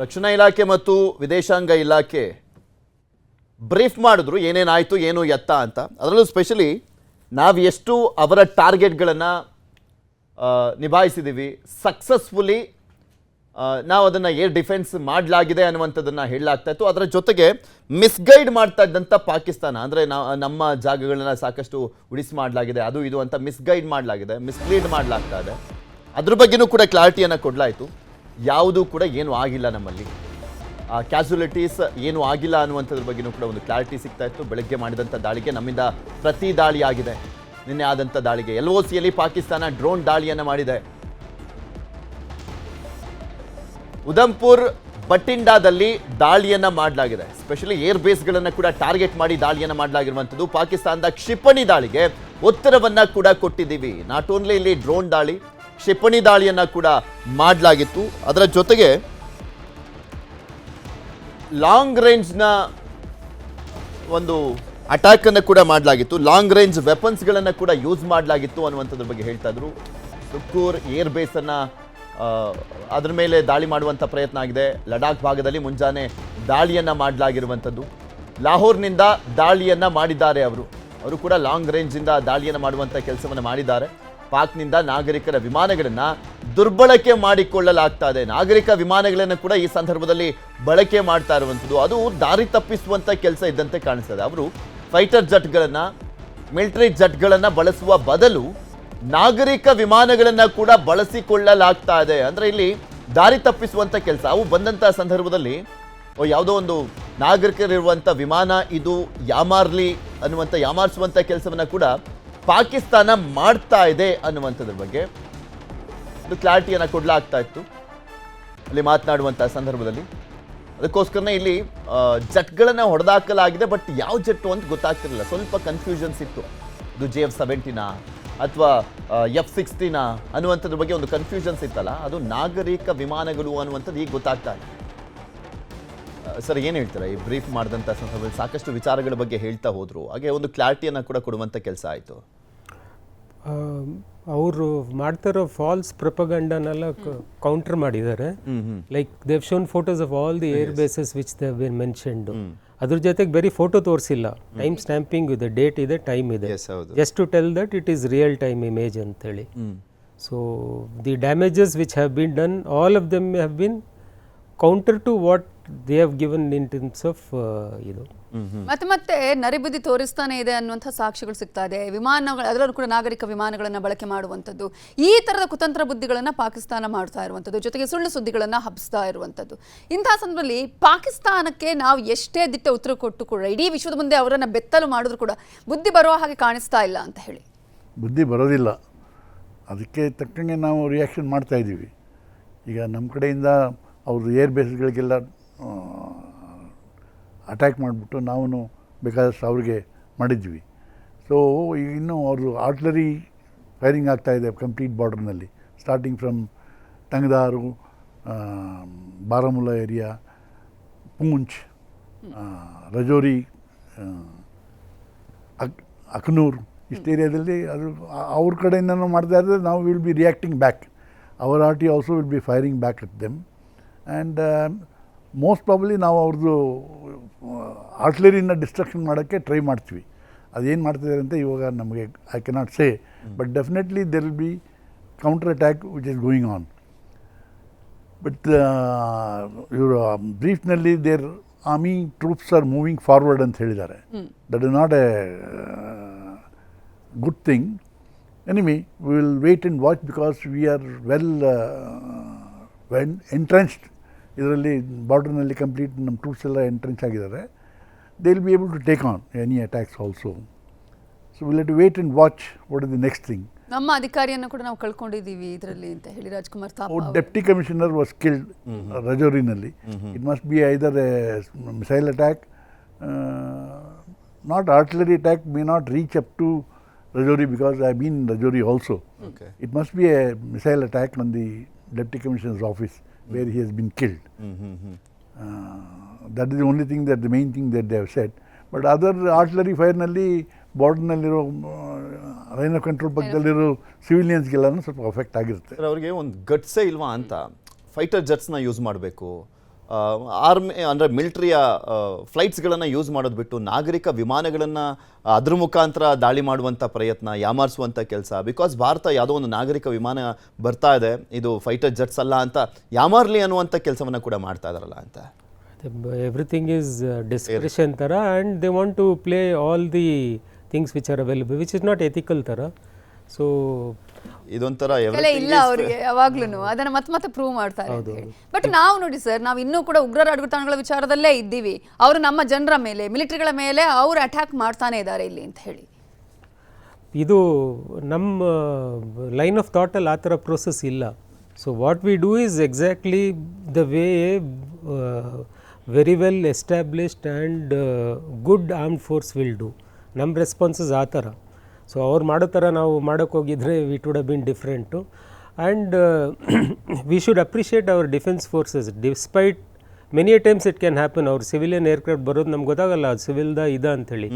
ರಕ್ಷಣಾ ಇಲಾಖೆ ಮತ್ತು ವಿದೇಶಾಂಗ ಇಲಾಖೆ ಬ್ರೀಫ್ ಮಾಡಿದ್ರು ಏನೇನಾಯಿತು ಏನು ಎತ್ತ ಅಂತ. ಅದರಲ್ಲೂ ಸ್ಪೆಷಲಿ ನಾವು ಎಷ್ಟು ಅವರ ಟಾರ್ಗೆಟ್ಗಳನ್ನು ನಿಭಾಯಿಸಿದ್ದೀವಿ ಸಕ್ಸಸ್ಫುಲಿ ನಾವು ಅದನ್ನು ಏರ್ ಡಿಫೆನ್ಸ್ ಮಾಡಲಾಗಿದೆ ಅನ್ನುವಂಥದ್ದನ್ನು ಹೇಳಲಾಗ್ತಾ ಇತ್ತು. ಅದರ ಜೊತೆಗೆ ಮಿಸ್ಗೈಡ್ ಮಾಡ್ತಾ ಇದ್ದಂಥ ಪಾಕಿಸ್ತಾನ, ಅಂದರೆ ನಮ್ಮ ಜಾಗಗಳನ್ನ ಸಾಕಷ್ಟು ಉಳಿಸಿ ಮಾಡಲಾಗಿದೆ, ಅದು ಇದು ಅಂತ ಮಿಸ್ಗೈಡ್ ಮಾಡಲಾಗಿದೆ ಮಿಸ್ಲೀಡ್ ಮಾಡಲಾಗ್ತಾ ಇದೆ. ಅದ್ರ ಬಗ್ಗೆನೂ ಕೂಡ ಕ್ಲಾರಿಟಿಯನ್ನು ಕೊಡಲಾಯಿತು. ಯಾವುದೂ ಕೂಡ ಏನೂ ಆಗಿಲ್ಲ ನಮ್ಮಲ್ಲಿ. ಕ್ಯಾಸುಲಿಟೀಸ್ ಏನು ಆಗಿಲ್ಲ ಅನ್ನುವಂಥದ್ರ ಬಗ್ಗೆನೂ ಕೂಡ ಒಂದು ಕ್ಲಾರಿಟಿ ಸಿಗ್ತಾ ಇತ್ತು. ಬೆಳಗ್ಗೆ ಮಾಡಿದಂಥ ದಾಳಿಗೆ ನಮ್ಮಿಂದ ಪ್ರತಿ ದಾಳಿ ಆಗಿದೆ. ನಿನ್ನೆ ಆದಂಥ ದಾಳಿಗೆ. ಎಲ್ ಒ ಸಿಯಲ್ಲಿ ಪಾಕಿಸ್ತಾನ ಡ್ರೋನ್ ದಾಳಿಯನ್ನು ಮಾಡಿದೆ. ಉದಂಪುರ್ ಬಟಿಂಡಾದಲ್ಲಿ ದಾಳಿಯನ್ನ ಮಾಡಲಾಗಿದೆ. ಸ್ಪೆಷಲಿ ಏರ್ ಬೇಸ್ಗಳನ್ನು ಕೂಡ ಟಾರ್ಗೆಟ್ ಮಾಡಿ ದಾಳಿಯನ್ನು ಮಾಡಲಾಗಿರುವಂಥದ್ದು ಪಾಕಿಸ್ತಾನದ ಕ್ಷಿಪಣಿ ದಾಳಿಗೆ ಉತ್ತರವನ್ನು ಕೂಡ ಕೊಟ್ಟಿದ್ದೀವಿ. ನಾಟ್ ಓನ್ಲಿ ಇಲ್ಲಿ ಡ್ರೋನ್ ದಾಳಿ ಕ್ಷಿಪಣಿ ದಾಳಿಯನ್ನು ಕೂಡ ಮಾಡಲಾಗಿತ್ತು. ಅದರ ಜೊತೆಗೆ ಲಾಂಗ್ ರೇಂಜ್ನ ಒಂದು ಅಟ್ಯಾಕ್ ಅನ್ನು ಕೂಡ ಮಾಡಲಾಗಿತ್ತು. ಲಾಂಗ್ ರೇಂಜ್ ವೆಪನ್ಸ್ಗಳನ್ನು ಕೂಡ ಯೂಸ್ ಮಾಡಲಾಗಿತ್ತು ಅನ್ನುವಂಥದ್ರ ಬಗ್ಗೆ ಹೇಳ್ತಾ ಇದ್ರು. ಸುಕ್ಕೂರ್ ಏರ್ ಬೇಸ್ ಅನ್ನ ಆ, ಅದ್ರ ಮೇಲೆ ದಾಳಿ ಮಾಡುವಂಥ ಪ್ರಯತ್ನ ಆಗಿದೆ. ಲಡಾಖ್ ಭಾಗದಲ್ಲಿ ಮುಂಜಾನೆ ದಾಳಿಯನ್ನ ಮಾಡಲಾಗಿರುವಂಥದ್ದು. ಲಾಹೋರ್ನಿಂದ ದಾಳಿಯನ್ನ ಮಾಡಿದ್ದಾರೆ ಅವರು. ಅವರು ಕೂಡ ಲಾಂಗ್ ರೇಂಜಿಂದ ದಾಳಿಯನ್ನು ಮಾಡುವಂಥ ಕೆಲಸವನ್ನು ಮಾಡಿದ್ದಾರೆ. ಪಾಕ್ನಿಂದ ನಾಗರಿಕರ ವಿಮಾನಗಳನ್ನು ದುರ್ಬಳಕೆ ಮಾಡಿಕೊಳ್ಳಲಾಗ್ತಾ ಇದೆ. ನಾಗರಿಕ ವಿಮಾನಗಳನ್ನು ಕೂಡ ಈ ಸಂದರ್ಭದಲ್ಲಿ ಬಳಕೆ ಮಾಡ್ತಾ ಇರುವಂಥದ್ದು ಅದು ದಾರಿ ತಪ್ಪಿಸುವಂಥ ಕೆಲಸ ಇದ್ದಂತೆ ಕಾಣಿಸ್ತದೆ. ಅವರು ಫೈಟರ್ ಜಟ್ಗಳನ್ನು, ಮಿಲಿಟರಿ ಜಟ್ಗಳನ್ನು ಬಳಸುವ ಬದಲು ನಾಗರಿಕ ವಿಮಾನಗಳನ್ನು ಕೂಡ ಬಳಸಿಕೊಳ್ಳಲಾಗ್ತಾ ಇದೆ. ಅಂದ್ರೆ ಇಲ್ಲಿ ದಾರಿ ತಪ್ಪಿಸುವಂಥ ಕೆಲಸ. ಅವು ಬಂದಂತ ಸಂದರ್ಭದಲ್ಲಿ ಯಾವುದೋ ಒಂದು ನಾಗರಿಕರಿರುವಂಥ ವಿಮಾನ ಇದು ಯಾಮಾರ್ಲಿ ಅನ್ನುವಂಥ ಯಾಮಾರಿಸುವಂಥ ಕೆಲಸವನ್ನ ಕೂಡ ಪಾಕಿಸ್ತಾನ ಮಾಡ್ತಾ ಇದೆ ಅನ್ನುವಂಥದ್ರ ಬಗ್ಗೆ ಒಂದು ಕ್ಲಾರಿಟಿಯನ್ನು ಕೊಡಲಾಗ್ತಾ ಇತ್ತು. ಅಲ್ಲಿ ಮಾತನಾಡುವಂಥ ಸಂದರ್ಭದಲ್ಲಿ. ಅದಕ್ಕೋಸ್ಕರನೇ ಇಲ್ಲಿ ಜಟ್ಗಳನ್ನು ಹೊಡೆದಾಕಲಾಗಿದೆ, ಬಟ್ ಯಾವ ಜಟ್ಟು ಅಂತ ಗೊತ್ತಾಗ್ತಿರಲಿಲ್ಲ. ಸ್ವಲ್ಪ ಕನ್ಫ್ಯೂಷನ್ಸ್ ಇತ್ತು. ಅದು ಜೆ ಎಫ್ ಸೆವೆಂಟಿನಾ ಅಥವಾ ಎಫ್ ಸಿಕ್ಸ್ಟಿನ ಅನ್ನುವಂಥದ್ರ ಬಗ್ಗೆ ಒಂದು ಕನ್ಫ್ಯೂಷನ್ಸ್ ಇತ್ತಲ್ಲ. ಅದು ನಾಗರಿಕ ವಿಮಾನಗಳು ಅನ್ನುವಂಥದ್ದು ಈಗ ಗೊತ್ತಾಗ್ತಾ ಇದೆ ಸರ್ ಏನು ಹೇಳ್ತಾರೆ? ಈ ಬ್ರೀಫ್ ಮಾಡಿದಂಥ ಸಂದರ್ಭದಲ್ಲಿ ಸಾಕಷ್ಟು ವಿಚಾರಗಳ ಬಗ್ಗೆ ಹೇಳ್ತಾ ಹೋದರು. ಹಾಗೆ ಒಂದು ಕ್ಲಾರಿಟಿಯನ್ನು ಕೂಡ ಕೊಡುವಂಥ ಕೆಲಸ ಆಯಿತು. ಅವರು ಮಾಡ್ತಿರೋ ಫಾಲ್ಸ್ ಪ್ರಪಗಂಡನೆಲ್ಲ ಕೌಂಟರ್ ಮಾಡಿದ್ದಾರೆ. Like they've shown photos of all the air bases which they've been mentioned ಅದ್ರ ಜೊತೆಗೆ ಬರೀ ಫೋಟೋ ತೋರಿಸಿಲ್ಲ. ಟೈಮ್ ಸ್ಟ್ಯಾಂಪಿಂಗ್ ಇದೆ ಡೇಟ್ ಇದೆ ಟೈಮ್ ಇದೆ. Yes just to tell that it is real time image ಅಂತೇಳಿ. So the damages which have been done all of them have been counter to what they have given in terms of ಇದು ಮತ್ತೆ ಮತ್ತೆ ನರಿಬುದ್ದಿ ತೋರಿಸ್ತಾನೆ ಇದೆ ಅನ್ನುವಂಥ ಸಾಕ್ಷಿಗಳು ಸಿಗ್ತಾ ಇದೆ. ವಿಮಾನಗಳು ಅದರಲ್ಲೂ ಕೂಡ ನಾಗರಿಕ ವಿಮಾನಗಳನ್ನು ಬಳಕೆ ಮಾಡುವಂಥದ್ದು. ಈ ಥರದ ಕುತಂತ್ರ ಬುದ್ಧಿಗಳನ್ನು ಪಾಕಿಸ್ತಾನ ಮಾಡ್ತಾ ಇರುವಂಥದ್ದು ಜೊತೆಗೆ ಸುಳ್ಳು ಸುದ್ದಿಗಳನ್ನು ಹಬ್ಬಿಸ್ತಾ ಇರುವಂಥದ್ದು. ಇಂತಹ ಸಂದರ್ಭದಲ್ಲಿ ಪಾಕಿಸ್ತಾನಕ್ಕೆ ನಾವು ಎಷ್ಟೇ ದಿಟ್ಟ ಉತ್ತರ ಕೊಟ್ಟು ಕೂಡ ಇಡೀ ವಿಶ್ವದ ಮುಂದೆ ಅವರನ್ನು ಬೆತ್ತಲು ಮಾಡಿದ್ರು ಕೂಡ ಬುದ್ಧಿ ಬರುವ ಹಾಗೆ ಕಾಣಿಸ್ತಾ ಇಲ್ಲ ಅಂತ ಹೇಳಿ. ಬುದ್ಧಿ ಬರೋದಿಲ್ಲ. ಅದಕ್ಕೆ ತಕ್ಕಂಗೆ ನಾವು ರಿಯಾಕ್ಷನ್ ಮಾಡ್ತಾ ಇದ್ದೀವಿ. ಈಗ ನಮ್ಮ ಕಡೆಯಿಂದ ಅವ್ರದ್ದು ಏರ್ ಬೇಸ್ಗಳಿಗೆಲ್ಲ ಅಟ್ಯಾಕ್ ಮಾಡಿಬಿಟ್ಟು ನಾವು ಬೇಕಾದಷ್ಟು ಅವ್ರಿಗೆ ಮಾಡಿದ್ವಿ. ಸೊ ಈಗ ಇನ್ನೂ ಅವರು ಆರ್ಟ್ಲರಿ ಫೈರಿಂಗ್ ಆಗ್ತಾಯಿದೆ complete ಬಾರ್ಡರ್ನಲ್ಲಿ starting from Tangdhar Baramulla area Poonch Rajouri ಅಕ್ ಅಕ್ನೂರ್ ಇಷ್ಟು ಏರಿಯಾದಲ್ಲಿ ಅದು ಅವ್ರ ಕಡೆಯಿಂದನೂ ಮಾಡ್ತಾ ಇದ್ದರೆ ನಾವು will be reacting back our arty also will be firing back at them and most probably ನಾವು ಅವ್ರದ್ದು ಆರ್ಟ್ಲರಿನ ಡಿಸ್ಟ್ರಕ್ಷನ್ ಮಾಡೋಕ್ಕೆ ಟ್ರೈ ಮಾಡ್ತೀವಿ. ಅದೇನು ಮಾಡ್ತಿದ್ದಾರೆ ಅಂತ ಇವಾಗ ನಮಗೆ I cannot say but definitely there will be counter attack which is going on but ಇವರು ಬ್ರೀಫ್ನಲ್ಲಿ their army troops are moving forward ಅಂತ ಹೇಳಿದ್ದಾರೆ. That is not a good thing enemy we will wait in watch because we are well when entrenched ಇದರಲ್ಲಿ ಬಾರ್ಡರ್ನಲ್ಲಿ complete ನಮ್ಮ troops ಎಲ್ಲ entrench ಆಗಿದ್ದಾರೆ they will be able to take on any attacks also so will to wait and watch what is the next thing ನಮ್ಮ ಅಧಿಕಾರಿಯನ್ನು ಕೂಡ ನಾವು ಕಳ್ಕೊಂಡಿದ್ದೀವಿ ಇದರಲ್ಲಿ ಅಂತ ಹೇಳಿ ರಾಜ್ಕುಮಾರ್ ತಾಪ Oh, ಅವರು. deputy commissioner was killed, Rajorinalli. It must be either a s- missile attack, uh, not artillery attack, may not reach up to Rajori because I've been in Rajori also. Okay. It must be a where he has been killed. Uh, that is the only thing that the main thing that they have said. But other artillery fire ಫೈರ್ನಲ್ಲಿ ಬಾರ್ಡರ್ನಲ್ಲಿರೋ line of control ಪಕ್ಕದಲ್ಲಿರೋ ಸಿವಿಲಿಯನ್ಸ್ಗೆಲ್ಲನೂ ಸ್ವಲ್ಪ affect ಆಗಿರುತ್ತೆ ಅವ್ರಿಗೆ ಒಂದು ಗಟ್ಸೇ ಇಲ್ವಾ ಅಂತ ಫೈಟರ್ ಜೆಟ್ಸ್ನ ಯೂಸ್ ಮಾಡಬೇಕು ಆರ್ಮಿ ಅಂದರೆ ಮಿಲಿಟ್ರಿಯ ಫ್ಲೈಟ್ಸ್ಗಳನ್ನು ಯೂಸ್ ಮಾಡೋದು ಬಿಟ್ಟು ನಾಗರಿಕ ವಿಮಾನಗಳನ್ನು ಅದ್ರ ಮುಖಾಂತರ ದಾಳಿ ಮಾಡುವಂಥ ಪ್ರಯತ್ನ ಯಾಮಾರಿಸುವಂಥ ಕೆಲಸ. ಬಿಕಾಸ್ ಭಾರತ ಯಾವುದೋ ಒಂದು ನಾಗರಿಕ ವಿಮಾನ ಬರ್ತಾ ಇದೆ ಇದು ಫೈಟರ್ ಜೆಟ್ಸ್ ಅಲ್ಲ ಅಂತ ಯಾಮಾರ್ಲಿ ಅನ್ನುವಂಥ ಕೆಲಸವನ್ನು ಕೂಡ ಮಾಡ್ತಾ ಇದಾರಲ್ಲ ಅಂತ. ಎವ್ರಿಥಿಂಗ್ ಈಸ್ ಡಿಸ್ಕ್ರಿಷನ್ ಥರ and they want to play all the things which are available which is not ethical ಥರ. ಸೊ ಇದೊಂಥರ ಕಲೆ ಇಲ್ಲ ಅವರಿಗೆ ಯಾವಾಗ್ಲೂ ಅದನ್ನ ಮತ್ತೆ ಮತ್ತೆ ಪ್ರೂವ್ ಮಾಡ್ತಾರೆ ಅಂತ ಹೇಳಿ. ಬಟ್ ನಾವು ನೋಡಿ ಸರ್ ನಾವು ಇನ್ನೂ ಕೂಡ ಉಗ್ರರ ಅಡಗುತಾಣಗಳ ವಿಚಾರದಲ್ಲೇ ಇದ್ದೀವಿ. ಅವರು ನಮ್ಮ ಜನರ ಮೇಲೆ ಮಿಲಿಟರಿಗಳ ಮೇಲೆ ಅವರು ಅಟ್ಯಾಕ್ ಮಾಡ್ತಾನೆ ಇದ್ದಾರೆ ಇಲ್ಲಿ ಅಂತ ಹೇಳಿ. ಇದು ನಮ್ಮ ಲೈನ್ ಆಫ್ ಥಾಟಲ್ಲಿ ಆ ಥರ ಪ್ರೋಸೆಸ್ ಇಲ್ಲ. So what we do is exactly the way very well established and good armed force will do ನಮ್ಮ ರೆಸ್ಪಾನ್ಸಸ್ ಆ ಥರ. ಸೊ ಅವ್ರು ಮಾಡೋ ಥರ ನಾವು ಮಾಡೋಕ್ಕೆ ಹೋಗಿದ್ರೆ it would have been different and we should appreciate our defence forces despite many times it can happen ಅವ್ರು ಸಿವಿಲಿಯನ್ ಏರ್ಕ್ರಾಫ್ಟ್ ಬರೋದು ನಮ್ಗೆ ಗೊತ್ತಾಗಲ್ಲ ಅದು ಸಿವಿಲ್ದ ಇದ ಅಂತೇಳಿ.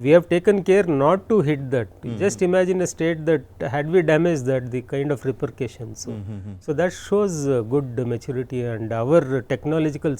We have taken care not to hit that just imagine a state that had we damage that the kind of repercussions so that shows good maturity and our technological